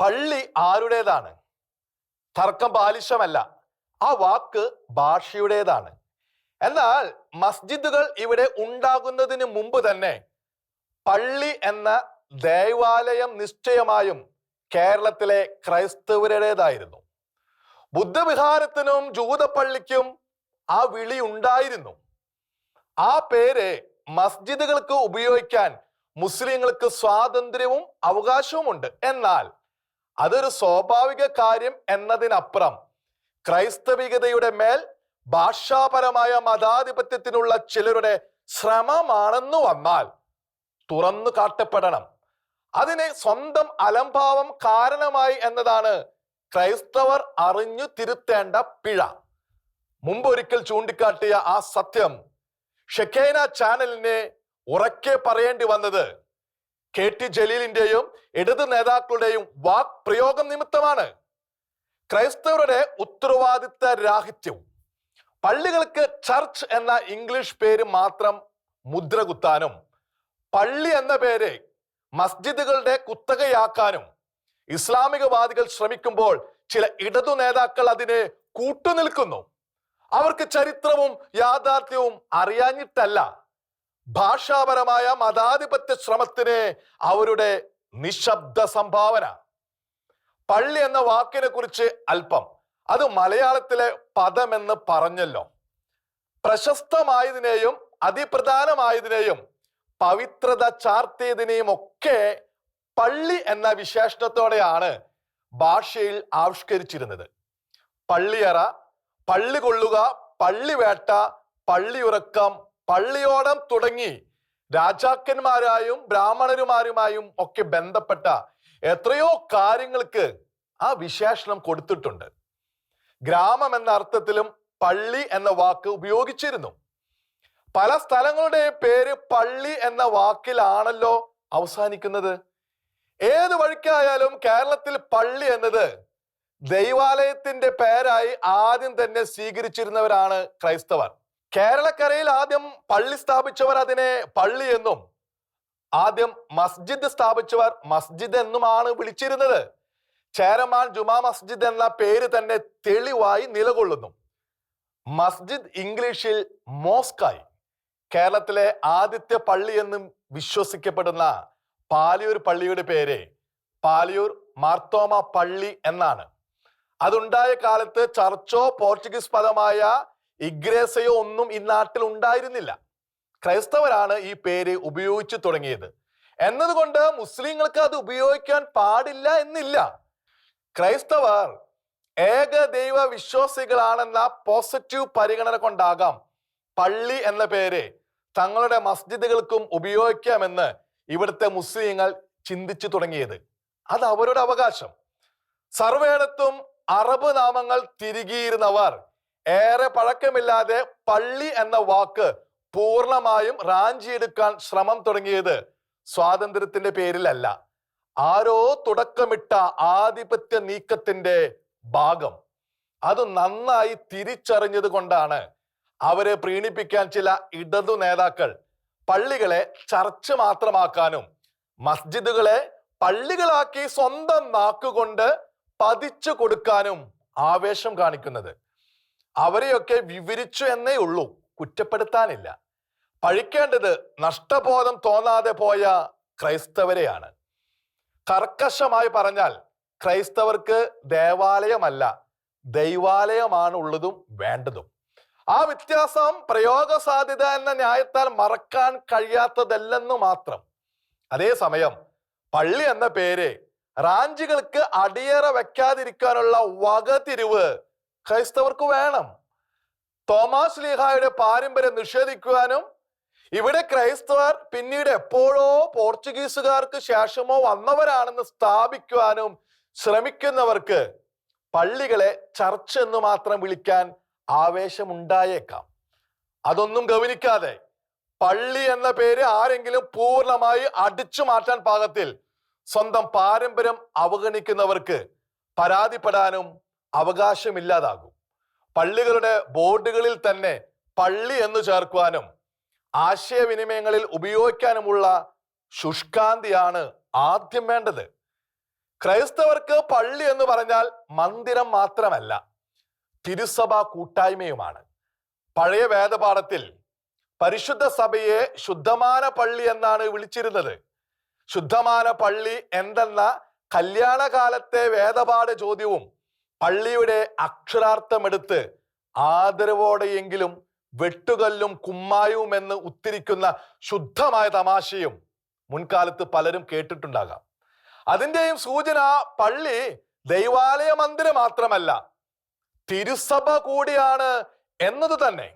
പള്ളി ആരുടേതാണ്? തർക്കം ബാലിശമല്ല. ആ വാക്ക് ഭാഷയുടേതാണ്. എന്നാൽ മസ്ജിദുകൾ ഇവിടെ ഉണ്ടാകുന്നതിന് മുമ്പ് തന്നെ പള്ളി എന്ന ദേവാലയം നിശ്ചയമായും കേരളത്തിലെ ക്രൈസ്തവരുടേതായിരുന്നു. ബുദ്ധവിഹാരത്തിനും ജൂതപ്പള്ളിക്കും ആ വിളി ഉണ്ടായിരുന്നു. ആ പേര് മസ്ജിദുകൾക്ക് ഉപയോഗിക്കാൻ മുസ്ലിങ്ങൾക്ക് സ്വാതന്ത്ര്യവും അവകാശവുമുണ്ട്. എന്നാൽ അതൊരു സ്വാഭാവിക കാര്യം എന്നതിനപ്പുറം ക്രൈസ്തവികതയുടെ മേൽ ഭാഷാപരമായ മതാധിപത്യത്തിനുള്ള ചിലരുടെ ശ്രമമാണെന്ന് വന്നാൽ തുറന്നു കാട്ടപ്പെടണം. അതിനെ സ്വന്തം അലംഭാവം കാരണമായി എന്നതാണ് ക്രൈസ്തവർ അറിഞ്ഞു തിരുത്തേണ്ട പിഴ. മുമ്പൊരിക്കൽ ചൂണ്ടിക്കാട്ടിയ ആ സത്യം ഷെഖേന ചാനലിനെ ഉറക്കെ പറയേണ്ടി വന്നത് കെ ടി ജലീലിന്റെയും ഇടത് നേതാക്കളുടെയും വാക് പ്രയോഗം നിമിത്തമാണ് ക്രൈസ്തവരുടെ ഉത്തരവാദിത്ത രാഹിത്യവും പള്ളികൾക്ക് ചർച്ച് എന്ന ഇംഗ്ലീഷ് പേര് മാത്രം മുദ്ര കുത്താനും പള്ളി എന്ന പേര് മസ്ജിദുകളുടെ കുത്തകയാക്കാനും ഇസ്ലാമികവാദികൾ ശ്രമിക്കുമ്പോൾ ചില ഇടതു നേതാക്കൾ അതിന് കൂട്ടുനിൽക്കുന്നു. അവർക്ക് ചരിത്രവും യാഥാർത്ഥ്യവും അറിയാഞ്ഞിട്ടല്ല. ഭാഷാപരമായ മതാധിപത്യ ശ്രമത്തിന് അവരുടെ നിശബ്ദ സംഭാവന. പള്ളി എന്ന വാക്കിനെ കുറിച്ച് അല്പം. അത് മലയാളത്തിലെ പദമെന്ന് പറഞ്ഞല്ലോ. പ്രശസ്തമായതിനെയും അതിപ്രധാനമായതിനെയും പവിത്രത ചാർത്തിയതിനെയും ഒക്കെ പള്ളി എന്ന വിശേഷണത്തോടെയാണ് ഭാഷയിൽ ആവിഷ്കരിച്ചിരുന്നത്. പള്ളിയറ പള്ളി കൊള്ളുക പള്ളി പള്ളിവേട്ട പള്ളിയുറക്കം പള്ളിയോടം തുടങ്ങി രാജാക്കന്മാരായും ബ്രാഹ്മണരുമാരുമായും ഒക്കെ ബന്ധപ്പെട്ട എത്രയോ കാര്യങ്ങൾക്ക് ആ വിശേഷണം കൊടുത്തിട്ടുണ്ട്. ഗ്രാമം എന്ന അർത്ഥത്തിലും പള്ളി എന്ന വാക്ക് ഉപയോഗിച്ചിരുന്നു. പല സ്ഥലങ്ങളുടെ പേര് പള്ളി എന്ന വാക്കിലാണല്ലോ അവസാനിക്കുന്നത്. ഏത് വഴിക്കായാലും കേരളത്തിൽ പള്ളി എന്നത് ദൈവാലയത്തിന്റെ പേരായി ആദ്യം തന്നെ സ്വീകരിച്ചിരുന്നവരാണ് ക്രൈസ്തവർ. കേരളക്കരയിൽ ആദ്യം പള്ളി സ്ഥാപിച്ചവർ അതിനെ പള്ളി എന്നും ആദ്യം മസ്ജിദ് സ്ഥാപിച്ചവർ മസ്ജിദ് എന്നുമാണ് വിളിച്ചിരുന്നത്. ചേരമാൻ ജുമാ മസ്ജിദ് എന്ന പേര് തന്നെ തെളിവായി നിലകൊള്ളുന്നു. മസ്ജിദ് ഇംഗ്ലീഷിൽ മോസ്കായി കേരളത്തിലെ ആദ്യത്തെ പള്ളി എന്നും വിശ്വസിക്കപ്പെടുന്ന പാലിയൂർ പള്ളിയുടെ പേര് പാലിയൂർ മാർത്തോമ പള്ളി എന്നാണ്. അതുണ്ടായ കാലത്ത് ചർച്ചോ പോർച്ചുഗീസ് പദമായ ഇഗ്രേസയോ ഒന്നും ഈ നാട്ടിൽ ഉണ്ടായിരുന്നില്ല. ക്രൈസ്തവരാണ് ഈ പേര് ഉപയോഗിച്ചു തുടങ്ങിയത്. എന്നതുകൊണ്ട് മുസ്ലിങ്ങൾക്ക് അത് ഉപയോഗിക്കാൻ പാടില്ല എന്നില്ല. ക്രൈസ്തവർ ഏകദൈവ വിശ്വാസികളാണെന്ന പോസിറ്റീവ് പരിഗണന കൊണ്ടാകാം പള്ളി എന്ന പേര് തങ്ങളുടെ മസ്ജിദുകൾക്കും ഉപയോഗിക്കാമെന്ന് ഇവിടുത്തെ മുസ്ലിങ്ങൾ ചിന്തിച്ചു തുടങ്ങിയത്. അത് അവരുടെ അവകാശം. സർവേടത്തും അറബ് നാമങ്ങൾ തിരികിയിരുന്നവർ ഏറെ പഴക്കമില്ലാതെ പള്ളി എന്ന വാക്ക് പൂർണമായും റാഞ്ചിയെടുക്കാൻ ശ്രമം തുടങ്ങിയത് സ്വാതന്ത്ര്യത്തിന്റെ പേരിലല്ല. ആരോ തുടക്കമിട്ട ആധിപത്യ നീക്കത്തിന്റെ ഭാഗം. അത് നന്നായി തിരിച്ചറിഞ്ഞത് കൊണ്ടാണ് അവരെ പ്രീണിപ്പിക്കാൻ ചില ഇടതു നേതാക്കൾ പള്ളികളെ ചർച്ച് മാത്രമാക്കാനും മസ്ജിദുകളെ പള്ളികളാക്കി സ്വന്തം നാക്കുകൊണ്ട് പതിച്ചു കൊടുക്കാനും ആവേശം കാണിക്കുന്നത്. അവരെയൊക്കെ വിവരിച്ചു എന്നേ ഉള്ളൂ. കുറ്റപ്പെടുത്താനില്ല. പഴിക്കേണ്ടത് നഷ്ടബോധം തോന്നാതെ പോയ ക്രൈസ്തവരെയാണ്. കർക്കശമായി പറഞ്ഞാൽ ക്രൈസ്തവർക്ക് ദേവാലയമല്ല ദൈവാലയമാണ് ഉള്ളതും വേണ്ടതും. ആ വ്യത്യാസം പ്രയോഗ സാധ്യത എന്ന ന്യായത്താൽ മറക്കാൻ കഴിയാത്തതല്ലെന്നു മാത്രം. അതേസമയം പള്ളി എന്ന പേര് റാഞ്ചികൾക്ക് അടിയറ വെക്കാതിരിക്കാനുള്ള വകതിരിവ് ക്രൈസ്തവർക്ക് വേണം. തോമാസ് ലീഹായുടെ പാരമ്പര്യം നിഷേധിക്കുവാനും ഇവിടെ ക്രൈസ്തവർ പിന്നീട് എപ്പോഴോ പോർച്ചുഗീസുകാർക്ക് ശേഷമോ വന്നവരാണെന്ന് സ്ഥാപിക്കുവാനും ശ്രമിക്കുന്നവർക്ക് പള്ളികളെ ചർച്ച് എന്ന് മാത്രം വിളിക്കാൻ ആവേശമുണ്ടായേക്കാം. അതൊന്നും ഗവനിക്കാതെ പള്ളി എന്ന പേര് ആരെങ്കിലും പൂർണമായി അടിച്ചു മാറ്റാൻ പാകത്തിൽ സ്വന്തം പാരമ്പര്യം അവഗണിക്കുന്നവർക്ക് പരാതിപ്പെടാനും അവകാശമില്ലാതാകും. പള്ളികളുടെ ബോർഡുകളിൽ തന്നെ പള്ളി എന്ന് ചേർക്കുവാനും ആശയവിനിമയങ്ങളിൽ ഉപയോഗിക്കാനുമുള്ള ശുഷ്കാന്തിയാണ് ആദ്യം വേണ്ടത്. ക്രൈസ്തവർക്ക് പള്ളി എന്ന് പറഞ്ഞാൽ മന്ദിരം മാത്രമല്ല തിരുസഭ കൂട്ടായ്മയുമാണ്. പഴയ വേദപാഠത്തിൽ പരിശുദ്ധ സഭയെ ശുദ്ധമാന പള്ളി എന്നാണ് വിളിച്ചിരുന്നത്. ശുദ്ധമാന പള്ളി എന്തെന്ന കല്യാണകാലത്തെ വേദപാഠ ചോദ്യവും പള്ളിയുടെ അക്ഷരാർത്ഥമെടുത്ത് ആദരവോടെയെങ്കിലും വെട്ടുകല്ലും കുമ്മായവും എന്ന് ഉത്തിരിക്കുന്ന ശുദ്ധമായ തമാശയും മുൻകാലത്ത് പലരും കേട്ടിട്ടുണ്ടാകാം. അതിന്റെയും സൂചന പള്ളി ദൈവാലയ മന്ദിരം മാത്രമല്ല തിരുസഭ കൂടിയാണ് എന്നത് തന്നെ.